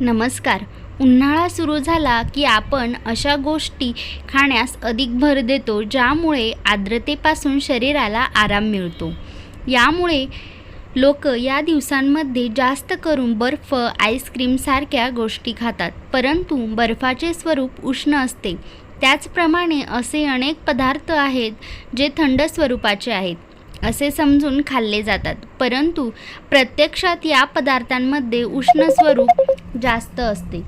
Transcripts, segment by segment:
नमस्कार. उन्हाळा सुरू झाला की आपण अशा गोष्टी खाण्यास अधिक भर देतो ज्यामुळे आर्द्रतेपासून शरीराला आराम मिळतो. यामुळे लोक या दिवसांमध्ये जास्त करून बर्फ आईस्क्रीमसारख्या गोष्टी खातात परंतु बर्फाचे स्वरूप उष्ण असते. त्याचप्रमाणे असे अनेक पदार्थ आहेत जे थंड स्वरूपाचे आहेत. असे समजून खाल्ले जातात परंतु प्रत्यक्षात या पदार्थांमध्ये उष्ण स्वरूप जास्त असते.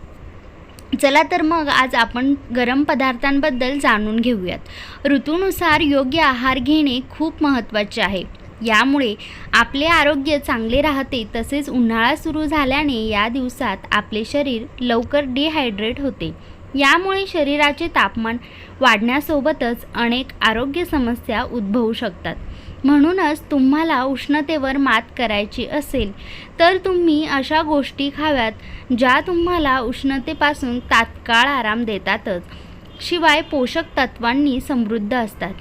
चला तर मग आज आपण गरम पदार्थांबद्दल जाणून घेऊयात. ऋतूनुसार योग्य आहार घेणे खूप महत्त्वाचे आहे. यामुळे आपले आरोग्य चांगले राहते तसेच उन्हाळा सुरू झाल्याने या दिवसात आपले शरीर लवकर डिहायड्रेट होते. यामुळे शरीराचे तापमान वाढण्यासोबतच अनेक आरोग्य समस्या उद्भवू शकतात. म्हणूनच तुम्हाला उष्णतेवर मात करायची असेल तर तुम्ही अशा गोष्टी खाव्यात ज्या तुम्हाला उष्णतेपासून तात्काळ आराम देतातच. शिवाय पोषक तत्वांनी समृद्ध असतात.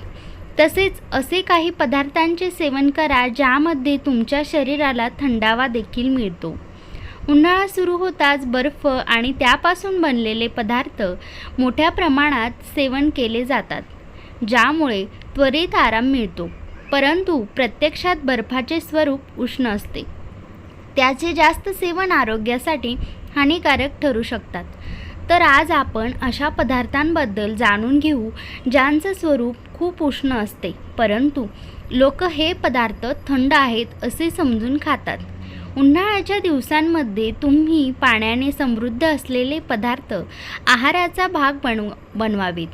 तसेच असे काही पदार्थांचे सेवन करा ज्यामध्ये तुमच्या शरीराला थंडावा देखील मिळतो. उन्हाळा सुरू होताच बर्फ आणि त्यापासून बनलेले पदार्थ मोठ्या प्रमाणात सेवन केले जातात ज्यामुळे त्वरित आराम मिळतो परंतु प्रत्यक्षात बर्फाचे स्वरूप उष्ण असते. त्याचे जास्त सेवन आरोग्यासाठी हानिकारक ठरू शकतात. तर आज आपण अशा पदार्थांबद्दल जाणून घेऊ ज्यांचं स्वरूप खूप उष्ण असते परंतु लोक हे पदार्थ थंड आहेत असे समजून खातात. उन्हाळ्याच्या दिवसांमध्ये तुम्ही पाण्याने समृद्ध असलेले पदार्थ आहाराचा भाग बनव बनवावेत.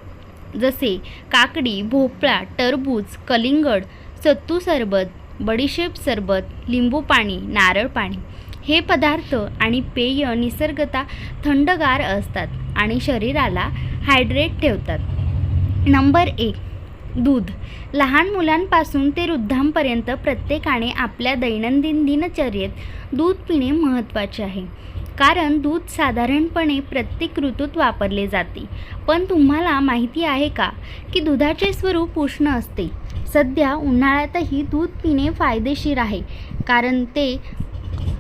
जसे काकडी भोपळा टरबूज कलिंगड सत्तू सरबत बडीशेप सरबत लिंबू पाणी नारळ पाणी हे पदार्थ आणि पेय निसर्गता थंडगार असतात आणि शरीराला हायड्रेट ठेवतात. नंबर एक दूध. लहान मुलांपासून ते वृद्धांपर्यंत प्रत्येकाने आपल्या दैनंदिन दिनचर्येत दूध पिणे महत्त्वाचे आहे. कारण दूध साधारणपणे प्रत्येक ऋतूत वापरले जाते. पण तुम्हाला माहिती आहे का की दुधाचे स्वरूप उष्ण असते. सध्या उन्हाळ्यातही दूध पिणे फायदेशीर आहे. कारण ते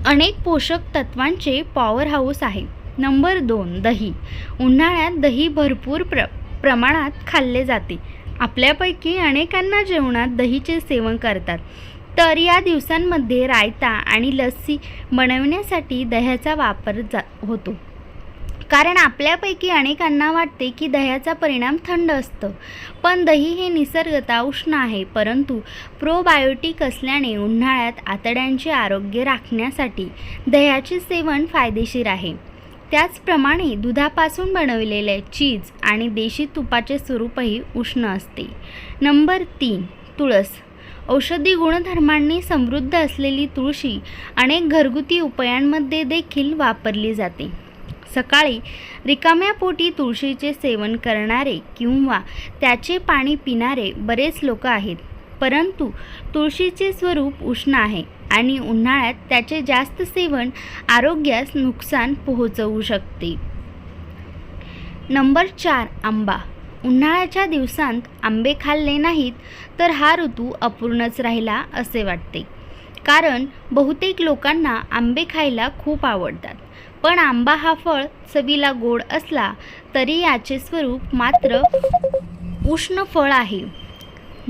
अनेक पोषक तत्वांचे पॉवर हाऊस आहे. नंबर दोन दही. उन्हाळ्यात दही भरपूर प्र प्रमाणात खाल्ले जाते. आपल्यापैकी अनेकांना जेवणात दहीचे सेवन करतात. तर या दिवसांमध्ये रायता आणि लस्सी बनवण्यासाठी दह्याचा वापर जा होतो. कारण आपल्यापैकी अनेकांना वाटते की दह्याचा परिणाम थंड असतं. पण दही हे निसर्गता उष्ण आहे परंतु प्रोबायोटिक असल्याने उन्हाळ्यात आतड्यांचे आरोग्य राखण्यासाठी दह्याचे सेवन फायदेशीर आहे. त्याचप्रमाणे दुधापासून बनवलेले चीज आणि देशी तुपाचे स्वरूपही उष्ण असते. नंबर तीन तुळस. औषधी गुणधर्मांनी समृद्ध असलेली तुळशी अनेक घरगुती उपायांमध्ये देखील वापरली जाते. सकाळी रिकाम्या पोटी तुळशीचे सेवन करणारे किंवा त्याचे पाणी पिणारे बरेच लोक आहेत परंतु तुळशीचे स्वरूप उष्ण आहे. आणि उन्हाळ्यात त्याचे जास्त सेवन आरोग्यास नुकसान पोहोचवू शकते. नंबर चार आंबा. उन्हाळ्याच्या दिवसांत आंबे खाल्ले नाहीत तर हा ऋतू अपूर्णच राहिला असे वाटते. कारण बहुतेक लोकांना आंबे खायला खूप आवडतात. पण आंबा हा फळ चवीला गोड असला तरी याचे स्वरूप मात्र उष्ण फळ आहे.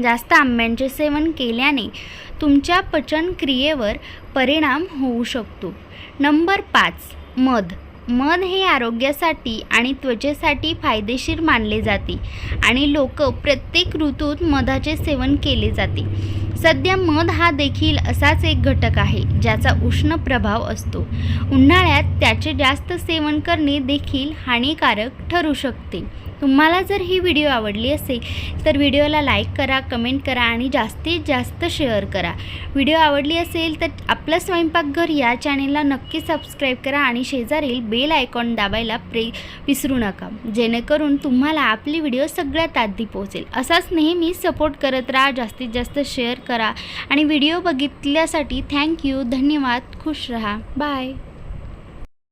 जास्त आंब्यांचे सेवन केल्याने तुमच्या पचनक्रियेवर परिणाम होऊ शकतो. नंबर पाच मध. मध हे आरोग्यासाठी आणि त्वचेसाठी फायदेशीर मानले जाते आणि लोक प्रत्येक ऋतूत मधाचे सेवन केले जाते. सध्या मध हा देखील असाच एक घटक आहे ज्याचा उष्ण प्रभाव असतो. उन्हाळ्यात त्याचे जास्त सेवन करणे देखील हानिकारक ठरू शकते. तुम्हाला जर ही व्हिडिओ आवडली असेल तर व्हिडिओला लाईक करा कमेंट करा आणि जास्तीत जास्त शेअर करा. व्हिडिओ आवडली असेल तर आपलं स्वयंपाकघर या चॅनेलला नक्की सबस्क्राईब करा आणि शेजारील बेल आयकॉन दाबायला प्रे विसरू नका. जेणेकरून तुम्हाला आपली व्हिडिओ सगळ्यात आधी पोहोचेल. असाच नेहमी सपोर्ट करत राहा जास्तीत जास्त शेअर करा. करा. आणि व्हिडिओ बघितल्यासाठी थँक्यू धन्यवाद. खुश रहा. बाय.